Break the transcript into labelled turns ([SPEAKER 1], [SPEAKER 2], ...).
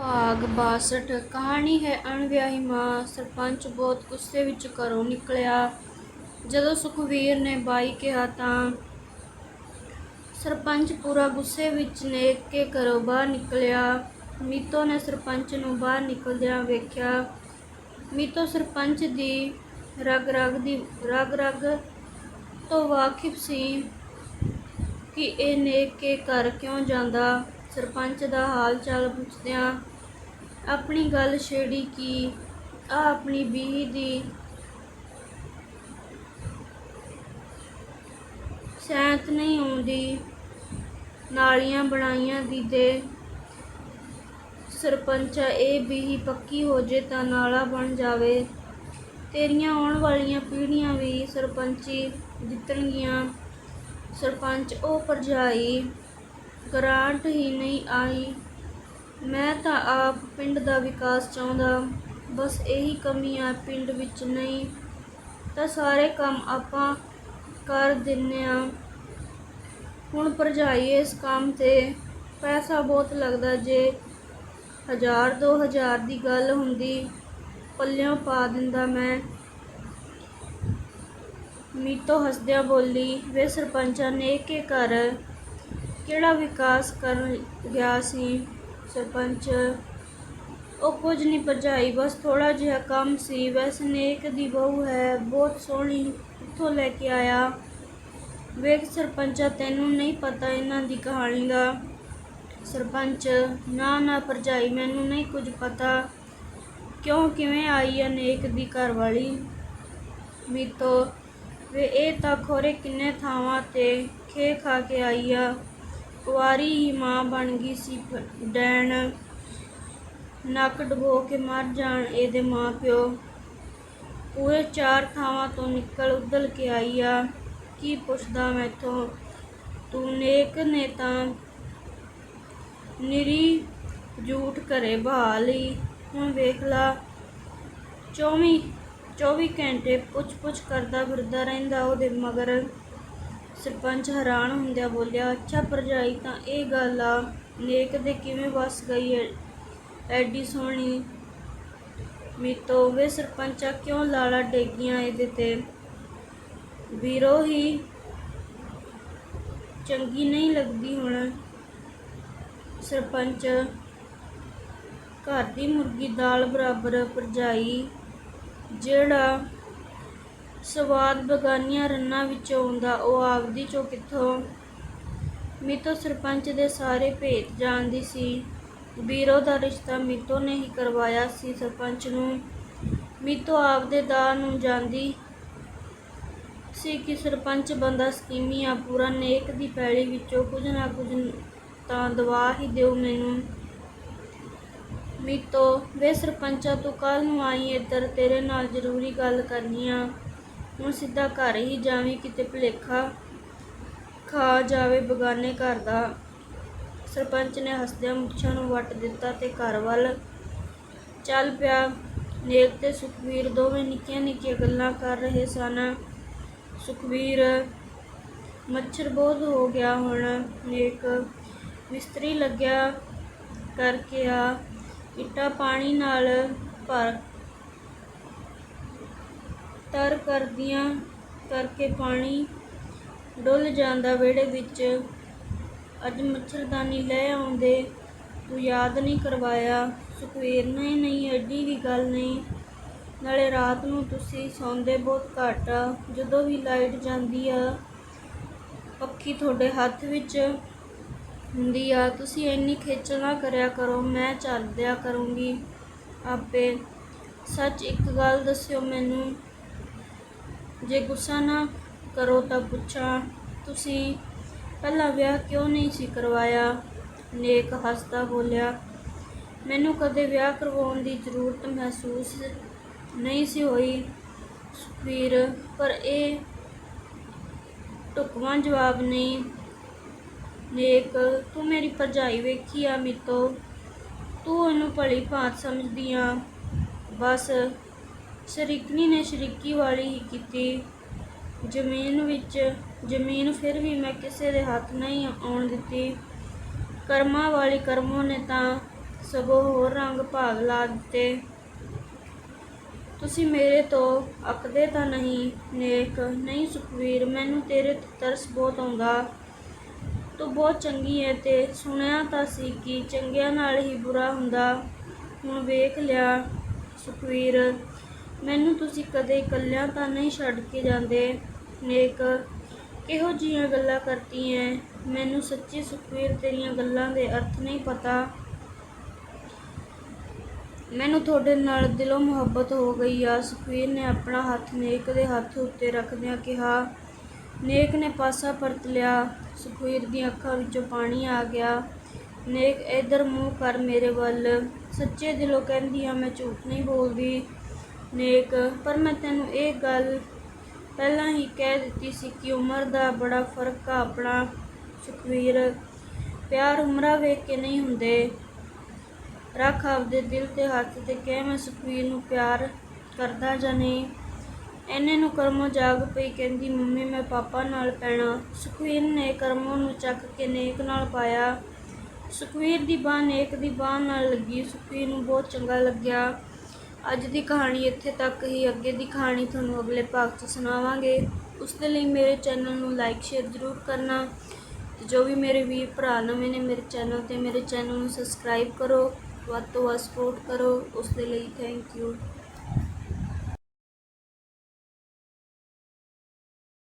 [SPEAKER 1] ਭਾਗ 62 ਕਹਾਣੀ ਹੈ ਅਣਵਿਆਹੀ ਮਾਂ। ਸਰਪੰਚ ਬਹੁਤ ਗੁੱਸੇ ਵਿੱਚ ਘਰੋਂ ਨਿਕਲਿਆ। ਜਦੋਂ ਸੁਖਵੀਰ ਨੇ ਬਾਈ ਕਿਹਾ ਤਾਂ ਸਰਪੰਚ ਪੂਰਾ ਗੁੱਸੇ ਵਿੱਚ ਨੇਕ ਕੇ ਘਰੋਂ ਬਾਹਰ ਨਿਕਲਿਆ। ਮੀਤੋ ਨੇ ਸਰਪੰਚ ਨੂੰ ਬਾਹਰ ਨਿਕਲਦਿਆਂ ਵੇਖਿਆ। ਮੀਤੋ ਸਰਪੰਚ ਦੀ ਰਗ ਰਗ ਦੀ, ਰਗ ਰਗ ਤੋਂ ਵਾਕਿਫ ਸੀ ਕਿ ਇਹ ਨੇਕ ਕੇ ਘਰ ਕਿਉਂ ਜਾਂਦਾ? ਸਰਪੰਚ ਦਾ ਹਾਲ ਚਾਲ ਪੁੱਛਦਿਆਂ ਆਪਣੀ ਗੱਲ ਛੇੜੀ ਕਿ? ਆ ਆਪਣੀ ਬੀਹੀ ਦੀ ਸੈਂਤ ਨਹੀਂ ਆਉਂਦੀ। ਨਾਲੀਆਂ ਬਣਾਈਆਂ ਦੀ ਦੇ ਸਰਪੰਚਾ ਇਹ ਬੀਹੀ ਪੱਕੀ ਹੋ ਜੇ ਤਾਂ ਨਾਲਾ ਬਣ ਜਾਵੇ। ਤੇਰੀਆਂ ਆਉਣ ਵਾਲੀਆਂ ਪੀੜ੍ਹੀਆਂ ਵੀ ਸਰਪੰਚੀ ਜਿੱਤਣਗੀਆਂ ਸਰਪੰਚ ਉਹ ਭਰਜਾਈ, ਗਰਾਂਟ ਹੀ ਨਹੀਂ ਆਈ। ਮੈਂ ਤਾਂ ਆਪ ਪਿੰਡ ਦਾ ਵਿਕਾਸ ਚਾਹੁੰਦਾ, ਬਸ ਇਹੀ ਕਮੀ ਆ ਪਿੰਡ ਵਿੱਚ ਨਹੀਂ। ਤਾਂ ਸਾਰੇ ਕੰਮ ਆਪਾਂ ਕਰ ਦਿੰਨੇ ਆ। ਹੁਣ ਭਰਜਾਈ ਇਸ ਕੰਮ ਤੇ ਪੈਸਾ ਬਹੁਤ ਲੱਗਦਾ, ਜੇ ਹਜ਼ਾਰ, ਦੋ ਹਜ਼ਾਰ ਦੀ ਗੱਲ ਹੁੰਦੀ, ਪੱਲਿਓਂ ਪਾ ਦਿੰਦਾ ਮੈਂ। ਮੀਤੋ ਹੱਸਦਿਆਂ ਬੋਲੀ, ਵੇ ਸਰਪੰਚਾਂ ਨੇ ਕੇ ਘਰ ਕਿਹੜਾ ਵਿਕਾਸ ਕਰਨ ਗਿਆ ਸੀ? ਸਰਪੰਚ। ਉਹ ਕੁਝ ਨਹੀਂ ਭਰਜਾਈ, ਬਸ ਥੋੜਾ ਜਿਹਾ ਕੰਮ ਸੀ। ਵੈਸੇ ਨੇਕ ਦੀ ਬਹੂ ਹੈ, ਬਹੁਤ ਸੋਹਣੀ ਉੱਥੋਂ ਲੈ ਕੇ ਆਇਆ। ਵੇਖ ਸਰਪੰਚਾ, ਤੈਨੂੰ ਨਹੀਂ ਪਤਾ ਇਹਨਾਂ ਦੀ ਕਹਾਣੀ ਦਾ। ਸਰਪੰਚ, ਨਾ ਨਾ ਭਰਜਾਈ, ਮੈਨੂੰ ਨਹੀਂ ਕੁਝ ਪਤਾ। ਕਿਉਂ, ਕਿਵੇਂ ਆਈ ਆ ਨੇਕ ਦੀ ਘਰ ਵਾਲੀ ਮੀਤੋ, ਵੇ, ਇਹ ਤਾਂ ਖੋਰੇ ਕਿੰਨੇ ਥਾਵਾਂ ਤੇ ਖੇ ਖਾ ਕੇ ਆਈ ਆ। ਕੁਆਰੀ ਹੀ ਮਾਂ ਬਣ ਗਈ ਸੀ ਡੈਣ। ਨੱਕ ਡਬੋ ਕੇ ਮਰ ਜਾਣ ਇਹਦੇ ਮਾਂ ਪਿਓ ਪੂਰੇ ਚਾਰ ਥਾਵਾਂ ਤੋਂ ਨਿਕਲ ਉਦਲ ਕੇ ਆਈ ਆ। ਕੀ ਪੁੱਛਦਾ ਮੈਥੋਂ? ਤੂੰ ਨੇਕ ਨੇ ਤਾਂ ਨਿਰੀ ਝੂਠ ਘਰੇ ਬਹਾ ਲਈ। ਹੁਣ ਵੇਖ ਲਾ 24 24 ਘੰਟੇ ਪੁੱਛ ਪੁੱਛ ਕਰਦਾ ਫਿਰਦਾ ਰਹਿੰਦਾ ਉਹਦੇ ਮਗਰ। ਸਰਪੰਚ ਹੈਰਾਨ ਹੁੰਦਿਆਂ ਬੋਲਿਆ, ਅੱਛਾ ਭਰਜਾਈ, ਤਾਂ ਇਹ ਗੱਲ ਆ ਨੇਕ ਦੇ ਕਿਵੇਂ ਵਸ ਗਈ ਐ? ਐਡੀ ਸੋਹਣੀ ਮੀਤੋ, ਵੇ ਸਰਪੰਚਾ, ਕਿਉਂ ਲਾਲਾ ਡੇਗੀਆਂ ਇਹਦੇ ਤੇ? ਵੀਰੋ ਹੀ ਚੰਗੀ ਨਹੀਂ ਲੱਗਦੀ ਹੁਣ। ਸਰਪੰਚ, ਘਰ ਦੀ ਮੁਰਗੀ ਦਾਲ ਬਰਾਬਰ ਭਰਜਾਈ, ਜਿਹੜਾ ਸਵਾਦ ਬਗਾਨੀਆਂ ਰੰਨਾਂ ਵਿੱਚੋਂ ਆਉਂਦਾ। ਉਹ ਆਪਦੀ ਚੋਂ ਕਿੱਥੋਂ? ਮੀਤੋ ਸਰਪੰਚ ਦੇ ਸਾਰੇ ਭੇਤ ਜਾਣਦੀ ਸੀ। ਵੀਰੋ ਦਾ ਰਿਸ਼ਤਾ ਮੀਤੋ ਨੇ ਹੀ ਕਰਵਾਇਆ ਸੀ ਸਰਪੰਚ ਨੂੰ। ਮੀਤੋ ਆਪਦੇ ਦਾ ਨੂੰ ਜਾਂਦੀ ਸੀ ਕਿ ਸਰਪੰਚ ਬੰਦਾ ਸਕੀਮੀ ਆ ਪੂਰਾ ਨੇਕ ਦੀ ਪੈਲੀ ਵਿੱਚੋਂ ਕੁਝ ਨਾ ਕੁਝ ਤਾਂ ਦਵਾ ਹੀ ਦਿਓ ਮੈਨੂੰ। ਮੀਤੋ, ਵੇ ਸਰਪੰਚਾ, ਤੂੰ ਕੱਲ ਨੂੰ ਆਈ ਇੱਧਰ, ਤੇਰੇ ਨਾਲ ਜ਼ਰੂਰੀ ਗੱਲ ਕਰਨੀ ਆ। ਹੁਣ ਸਿੱਧਾ ਘਰ ਹੀ ਜਾਵੀਂ, ਕਿਤੇ ਭੁਲੇਖਾ ਖਾ ਜਾਵੇ ਬਗਾਨੇ ਘਰ ਦਾ। ਸਰਪੰਚ ਨੇ ਹੱਸਦਿਆਂ ਮੁੱਛਾਂ ਨੂੰ ਵੱਟ ਦਿੱਤਾ ਤੇ ਘਰ ਵੱਲ ਚੱਲ ਪਿਆ। ਨੇਕ ਤੇ ਸੁਖਵੀਰ ਦੋਵੇਂ ਨਿੱਕੀਆਂ ਨਿੱਕੀਆਂ ਗੱਲਾਂ ਕਰ ਰਹੇ ਸਨ। ਸੁਖਵੀਰ ਮੱਛਰ ਬਹੁਤ ਹੋ ਗਿਆ ਹੁਣ। ਨੇਕ ਮਿਸਤਰੀ ਲੱਗਿਆ ਕਰਕੇ ਆ। ਇੱਟਾਂ ਪਾਣੀ ਨਾਲ ਭਰ ਤਰ ਕਰਦੀਆਂ ਕਰਕੇ ਪਾਣੀ ਡੁੱਲ ਜਾਂਦਾ ਵਿਹੜੇ ਵਿੱਚ। ਅੱਜ ਮੱਛਰਦਾਨੀ ਲੈ ਆਉਂਦੇ, ਤੂੰ ਯਾਦ ਨਹੀਂ ਕਰਵਾਇਆ। ਸੁਖਵੀਰ ਹੀ ਨਹੀਂ, ਐਡੀ ਵੀ ਗੱਲ ਨਹੀਂ। ਨਾਲੇ ਰਾਤ ਨੂੰ ਤੁਸੀਂ ਸੌਂਦੇ ਬਹੁਤ ਘੱਟ ਆ। ਜਦੋਂ ਵੀ ਲਾਈਟ ਜਾਂਦੀ ਆ, ਪੱਖੀ ਤੁਹਾਡੇ ਹੱਥ ਵਿੱਚ ਹੁੰਦੀ ਆ। ਤੁਸੀਂ ਇੰਨੀ ਖੇਚਲ ਨਾ ਕਰਿਆ ਕਰੋ, ਮੈਂ ਚੱਲ ਦਿਆ ਕਰੂੰਗੀ। ਆਪੇ ਸੱਚ ਇੱਕ ਗੱਲ ਦੱਸਿਓ ਮੈਨੂੰ ਜੇ ਗੁੱਸਾ ਨਾ ਕਰੋ ਤਾਂ ਪੁੱਛਾਂ, ਤੁਸੀਂ ਪਹਿਲਾਂ ਵਿਆਹ ਕਿਉਂ ਨਹੀਂ ਸੀ ਕਰਵਾਇਆ? ਨੇਕ ਹੱਸਦਾ ਬੋਲਿਆ, ਮੈਨੂੰ ਕਦੇ ਵਿਆਹ ਕਰਵਾਉਣ ਦੀ ਜ਼ਰੂਰਤ ਮਹਿਸੂਸ ਨਹੀਂ ਸੀ ਹੋਈ। ਸੁਖਵੀਰ ਪਰ ਇਹ ਢੁਕਵਾਂ ਜਵਾਬ ਨਹੀਂ। ਨੇਕ, ਤੂੰ ਮੇਰੀ ਭਰਜਾਈ ਵੇਖੀ ਆ ਮਿੱਤੋ। ਤੂੰ ਉਹਨੂੰ ਭਲੀ ਭਾਂਤ ਸਮਝਦੀ ਆ। ਬਸ ਸ਼ਰੀਕਣੀ ਨੇ ਸ਼ਰੀਕੀ ਵਾਲੀ ਹੀ ਕੀਤੀ। ਜ਼ਮੀਨ ਵਿੱਚ, ਜ਼ਮੀਨ ਫਿਰ ਵੀ ਮੈਂ ਕਿਸੇ ਦੇ ਹੱਥ ਨਹੀਂ ਆਉਣ ਦਿੱਤੀ। ਕਰਮਾਂ ਵਾਲੀ ਕਰਮੋਂ ਨੇ ਤਾਂ ਸਗੋਂ ਹੋਰ ਰੰਗ ਭਾਗ ਲਾ ਦਿੱਤੇ। ਤੁਸੀਂ ਮੇਰੇ ਤੋਂ ਅਕਦੇ ਤਾਂ ਨਹੀਂ, ਨੇਕ, ਨਹੀਂ ਸੁਖਵੀਰ, ਮੈਨੂੰ ਤੇਰੇ ਤੇ ਤਰਸ ਬਹੁਤ ਆਉਂਦਾ। ਤੂੰ ਬਹੁਤ ਚੰਗੀ ਹੈ ਤੇ ਸੁਣਿਆ ਤਾਂ ਸੀ ਕਿ ਚੰਗਿਆਂ ਨਾਲ ਹੀ ਬੁਰਾ ਹੁੰਦਾ। ਹੁਣ ਵੇਖ ਲਿਆ ਸੁਖਵੀਰ ਮੈਨੂੰ ਤੁਸੀਂ ਕਦੇ ਇਕੱਲਿਆਂ ਤਾਂ ਨਹੀਂ ਛੱਡ ਕੇ ਜਾਂਦੇ, ਨੇਕ। ਕਿਹੋ ਜੀਆਂ ਗੱਲਾਂ ਕਰਤੀ ਐ ਮੈਨੂੰ ਸੱਚੀ ਸੁਖਵੀਰ ਤੇਰੀਆਂ ਗੱਲਾਂ ਦੇ ਅਰਥ ਨਹੀਂ ਪਤਾ। ਮੈਨੂੰ ਤੁਹਾਡੇ ਨਾਲ ਦਿਲੋਂ ਮੁਹੱਬਤ ਹੋ ਗਈ ਆ। ਸੁਖਵੀਰ ਨੇ ਆਪਣਾ ਹੱਥ ਨੇਕ ਦੇ ਹੱਥ ਉੱਤੇ ਰੱਖਦਿਆਂ ਕਿਹਾ, ਨੇਕ ਨੇ ਪਾਸਾ ਪਰਤ ਲਿਆ। ਸੁਖਵੀਰ ਦੀਆਂ ਅੱਖਾਂ ਵਿੱਚੋਂ ਪਾਣੀ ਆ ਗਿਆ। ਨੇਕ, ਇਧਰ ਮੂੰਹ ਕਰ ਮੇਰੇ ਵੱਲ। ਸੱਚੇ ਦਿਲੋਂ ਕਹਿੰਦੀ ਆ, ਮੈਂ ਝੂਠ ਨਹੀਂ ਬੋਲਦੀ। ਨੇਕ, ਪਰ ਮੈਂ ਤੈਨੂੰ ਇਹ ਗੱਲ ਪਹਿਲਾਂ ਹੀ ਕਹਿ ਦਿੱਤੀ ਸੀ ਕਿ ਉਮਰ ਦਾ ਬੜਾ ਫ਼ਰਕ ਆ, ਆਪਣਾ ਸੁਖਵੀਰ। ਪਿਆਰ ਉਮਰਾਂ ਵੇਖ ਕੇ ਨਹੀਂ ਹੁੰਦੇ। ਰੱਖ ਆਪਦੇ ਦਿਲ ਤੇ ਹੱਥ ਤੇ ਕਹਿ ਮੈਂ ਸੁਖਵੀਰ ਨੂੰ ਪਿਆਰ ਕਰਦਾ ਜਾਂ ਨਹੀਂ। ਐਨੇ ਨੂੰ ਕਰਮੋ ਜਾਗ ਪਈ, ਕਹਿੰਦੀ, ਮੰਮੀ, ਮੈਂ ਪਾਪਾ ਨਾਲ ਪੈਣਾ। ਸੁਖਵੀਰ ਨੇ ਕਰਮੋ ਨੂੰ ਚੱਕ ਕੇ ਨੇਕ ਨਾਲ ਪਾਇਆ। ਸੁਖਵੀਰ ਦੀ ਬਾਹ ਨੇਕ ਦੀ ਬਾਹ ਨਾਲ ਲੱਗੀ। ਸੁਖਵੀਰ ਨੂੰ ਬਹੁਤ ਚੰਗਾ ਲੱਗਿਆ। ਅੱਜ ਦੀ ਕਹਾਣੀ ਇੱਥੇ ਤੱਕ ਹੀ। ਅੱਗੇ ਦੀ ਕਹਾਣੀ ਤੁਹਾਨੂੰ ਅਗਲੇ ਭਾਗ 'ਚ ਸੁਣਾਵਾਂਗੇ। ਉਸ ਦੇ ਲਈ ਮੇਰੇ ਚੈਨਲ ਨੂੰ ਲਾਈਕ ਸ਼ੇਅਰ ਜ਼ਰੂਰ ਕਰਨਾ। ਤੇ ਜੋ ਵੀ ਮੇਰੇ ਵੀਰ ਭਰਾ ਨਵੇਂ ਨੇ ਮੇਰੇ ਚੈਨਲ ਤੇ, ਮੇਰੇ ਚੈਨਲ ਨੂੰ ਸਬਸਕ੍ਰਾਈਬ ਕਰੋ। ਵੱਧ ਤੋਂ ਵੱਧ ਸਪੋਰਟ ਕਰੋ। ਉਸ ਦੇ ਲਈ ਥੈਂਕ ਯੂ